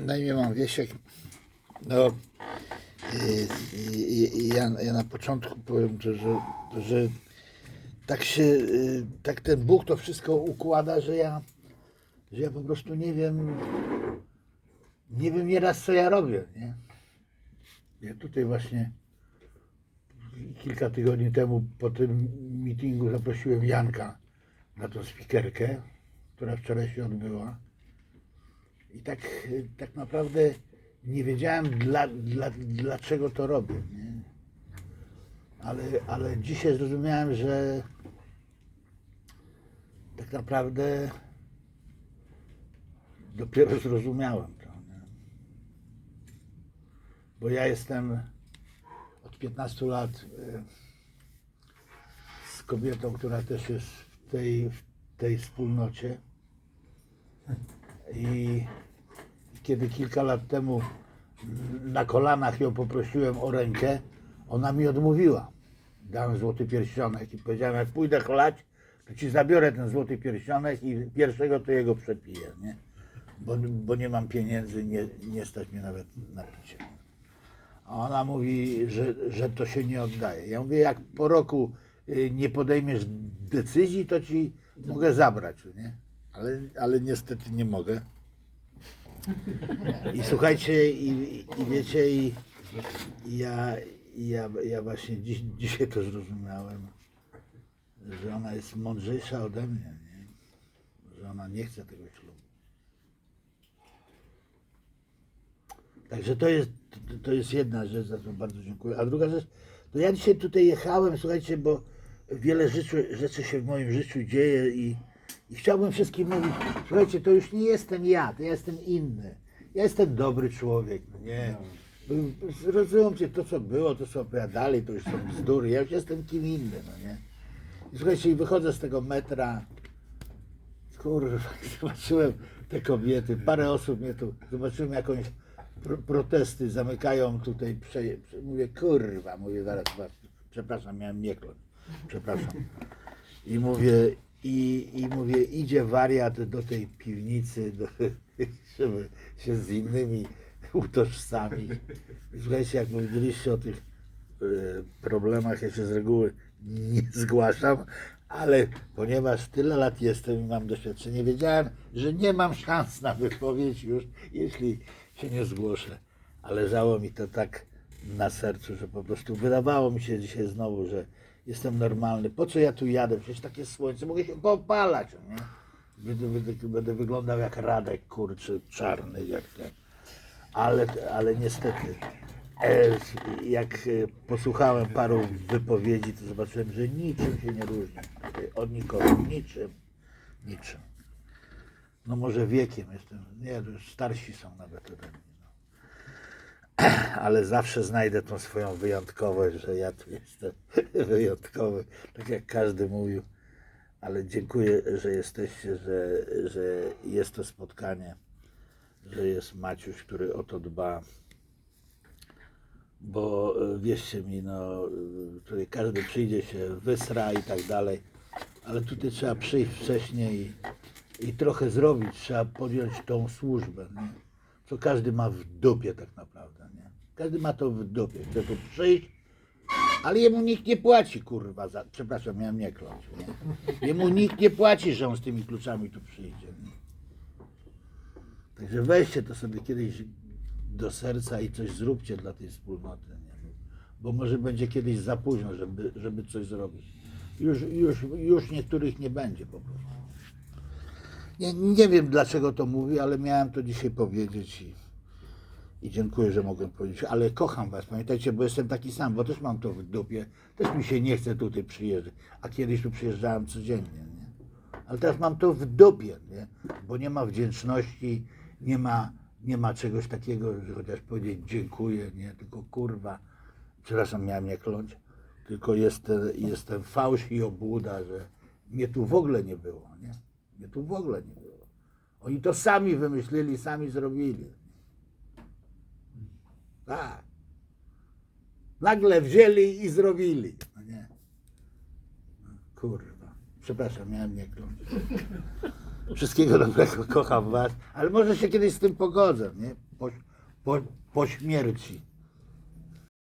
Na imię mam Wiesiek. No, ja, ja na początku powiem, to, że, że tak się, y, tak ten Bóg to wszystko układa, że ja, że ja po prostu nie wiem, nie wiem nieraz co ja robię, nie? Ja tutaj właśnie kilka tygodni temu po tym meetingu zaprosiłem Janka na tą spikerkę, która wczoraj się odbyła. I tak, tak naprawdę nie wiedziałem dla, dla, dlaczego to robię. Nie? Ale, ale dzisiaj zrozumiałem, że tak naprawdę dopiero zrozumiałem to. Nie? Bo ja jestem od 15 lat y, z kobietą, która też jest w tej, w tej wspólnocie. I kiedy kilka lat temu na kolanach ją poprosiłem o rękę, ona mi odmówiła. Dałem złoty pierścionek i powiedziałem, jak pójdę chlać, to ci zabiorę ten złoty pierścionek i pierwszego to jego przepiję, nie? Bo, bo nie mam pieniędzy, nie, nie stać mnie nawet na picie. A ona mówi, że, że to się nie oddaje. Ja mówię, jak po roku y, nie podejmiesz decyzji, to ci mogę zabrać, nie? Ale, ale niestety nie mogę. I słuchajcie, i, i wiecie, i, i ja, ja, ja właśnie dziś, dzisiaj to zrozumiałem, że ona jest mądrzejsza ode mnie, nie? że ona nie chce tego ślubu. Także to jest, to, jest jedna rzecz, za co bardzo dziękuję. A druga rzecz, to ja dzisiaj tutaj jechałem, słuchajcie, bo wiele rzeczy, rzeczy się w moim życiu dzieje i, i chciałbym wszystkim mówić, słuchajcie, to już nie jestem ja, to ja jestem inny. Ja jestem dobry człowiek, no nie. Zrozumcie, to co było, to co opowiadali, to już są bzdury. Ja już jestem kim inny, no nie. I słuchajcie, i wychodzę z tego metra, kurwa, zobaczyłem te kobiety, parę osób mnie tu, zobaczyłem jakąś pro, protesty, zamykają tutaj, prze, mówię, kurwa, mówię, zaraz, przepraszam, miałem nie kląć, przepraszam. I mówię, i, i mówię, idzie wariat do tej piwnicy, do, żeby się z innymi utożsamić. Słuchajcie, jak mówiliście o tych e, problemach, ja się z reguły nie zgłaszam, ale ponieważ tyle lat jestem i mam doświadczenie, wiedziałem, że nie mam szans na wypowiedź już, jeśli się nie zgłoszę. Ale leżało mi to tak na sercu, że po prostu wydawało mi się dzisiaj znowu, że jestem normalny. Po co ja tu jadę? Przecież takie słońce, mogę się popalać, nie? Będę, będę, będę wyglądał jak Radek, kurczy, czarny, jak ten. Ale, ale niestety, e, jak e, posłuchałem paru wypowiedzi, to zobaczyłem, że niczym się nie różni od nikogo, niczym, niczym. No może wiekiem jestem, nie, już starsi są nawet ode mnie. Ale zawsze znajdę tą swoją wyjątkowość, że ja tu jestem wyjątkowy, tak jak każdy mówił. Ale dziękuję, że jesteście, że, że jest to spotkanie, że jest Maciuś, który o to dba. Bo e, wierzcie mi, no, e, tutaj każdy przyjdzie się, wysra i tak dalej, ale tutaj trzeba przyjść wcześniej i, i trochę zrobić, trzeba podjąć tą służbę, nie? Co każdy ma w dupie tak naprawdę. Nie? Każdy ma to w dupie, chce tu przyjść, ale jemu nikt nie płaci, kurwa, za, przepraszam, miałem nie kląć, nie? Jemu nikt nie płaci, że on z tymi kluczami tu przyjdzie. Nie? Także weźcie to sobie kiedyś do serca i coś zróbcie dla tej wspólnoty, nie? Bo może będzie kiedyś za późno, żeby, żeby coś zrobić. Już, już, już niektórych nie będzie po prostu. Nie, nie wiem dlaczego to mówię, ale miałem to dzisiaj powiedzieć i, i dziękuję, że mogłem powiedzieć. Ale kocham Was, pamiętajcie, bo jestem taki sam, bo też mam to w dupie. Też mi się nie chce tutaj przyjeżdżać. A kiedyś tu przyjeżdżałem codziennie, nie? Ale teraz mam to w dupie, nie? Bo nie ma wdzięczności, nie ma, nie ma czegoś takiego, że chociaż powiedzieć dziękuję, nie? Tylko kurwa, przepraszam, miałem nie kląć. Tylko jest, jestem fałsz i obłuda, że mnie tu w ogóle nie było, nie? Mnie tu w ogóle nie było. Oni to sami wymyślili, sami zrobili. Tak. Nagle wzięli i zrobili. No nie. Kurwa. Przepraszam, miałem nie kląć. Wszystkiego dobrego, kocham was. Ale może się kiedyś z tym pogodzę, nie? Po, po, po śmierci.